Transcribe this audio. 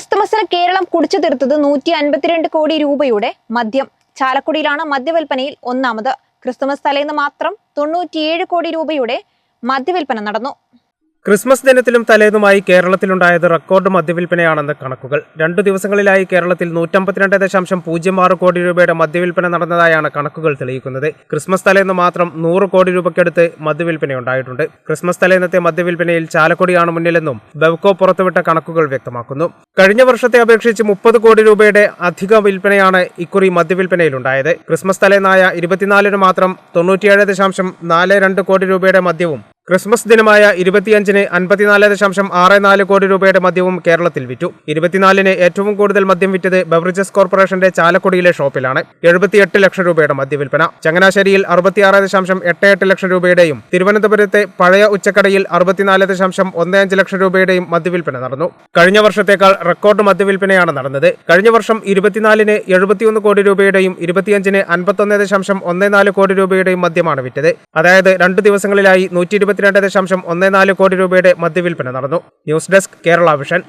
ക്രിസ്തുമസിന് കേരളം കുടിച്ചു തീർത്തത് നൂറ്റി അൻപത്തിരണ്ട് കോടി രൂപയുടെ മദ്യം. ചാലക്കുടിയിലാണ് മദ്യവിൽപ്പനയിൽ ഒന്നാമത്. ക്രിസ്തുമസ് തലേന്ന് മാത്രം തൊണ്ണൂറ്റിയേഴ് കോടി രൂപയുടെ മദ്യവിൽപ്പന നടന്നു. ക്രിസ്മസ് ദിനത്തിലും തലേന്നുമായി കേരളത്തിലുണ്ടായത് റെക്കോർഡ് മദ്യവിൽപ്പനയാണെന്ന് കണക്കുകൾ. രണ്ടു ദിവസങ്ങളിലായി കേരളത്തിൽ നൂറ്റമ്പത്തിരണ്ട് ദശാംശം പൂജ്യം ആറ് കോടി രൂപയുടെ മദ്യവിൽപ്പന നടന്നതായാണ് കണക്കുകൾ തെളിയിക്കുന്നത്. ക്രിസ്മസ് തലേന്ന് മാത്രം നൂറ് കോടി രൂപയ്ക്കടുത്ത് മദ്യവിൽപ്പനയുണ്ടായിട്ടുണ്ട്. ക്രിസ്മസ് തലേന്നത്തെ മദ്യവിൽപ്പനയിൽ ചാലക്കുടിയാണ് മുന്നിലെന്നും ബെവ്കോ പുറത്തുവിട്ട കണക്കുകൾ വ്യക്തമാക്കുന്നു. കഴിഞ്ഞ വർഷത്തെ അപേക്ഷിച്ച് മുപ്പത് കോടി രൂപയുടെ അധിക വിൽപ്പനയാണ് ഇക്കുറി മദ്യവിൽപ്പനയിലുണ്ടായത്. ക്രിസ്മസ് തലേന്നായ ഇരുപത്തിനാലിന് മാത്രം തൊണ്ണൂറ്റിയേഴ് ദശാംശം നാല് രണ്ട് കോടി രൂപയുടെ മദ്യവും ക്രിസ്മസ് ദിനമായ ഇരുപത്തിയഞ്ചിന് അൻപത്തിനാല് ദശാംശം ആറ് നാല് കോടി രൂപയുടെ മദ്യവും കേരളത്തിൽ വിറ്റു. ഇരുപത്തിനാലിന് ഏറ്റവും കൂടുതൽ മദ്യം വിറ്റത് ബവറേജസ് കോർപ്പറേഷന്റെ ചാലക്കുടിയിലെ ഷോപ്പിലാണ്. എഴുപത്തിയെട്ട് ലക്ഷം രൂപയുടെ മദ്യവിൽപ്പന. ചങ്ങനാശ്ശേരിയിൽ അറുപത്തിയാറ് ദശാംശം എട്ട് എട്ട് ലക്ഷം രൂപയുടെയും തിരുവനന്തപുരത്തെ പഴയ ഉച്ചക്കടയിൽ അറുപത്തിനാല് ദശാംശം ഒന്ന് അഞ്ച് ലക്ഷം രൂപയുടെയും മദ്യവിൽപ്പന നടന്നു. കഴിഞ്ഞ വർഷത്തേക്കാൾ റെക്കോർഡ് മദ്യവിൽപ്പനയാണ് നടന്നത്. കഴിഞ്ഞ വർഷം ഇരുപത്തിനാലിന് എഴുപത്തിയൊന്ന് കോടി രൂപയുടെയും ഇരുപത്തിയഞ്ചിന് അൻപത്തൊന്ന് ദശാംശം ഒന്ന് നാല് കോടി രൂപയുടെയും മദ്യമാണ് വിറ്റത്. അതായത് രണ്ടു ദിവസങ്ങളിലായി നൂറ്റി ഇരുപത്തിരണ്ട് ദശാംശം ഒന്ന് നാല് കോടി രൂപയുടെ മദ്യവിൽപ്പന നടന്നു. News desk Kerala Vision.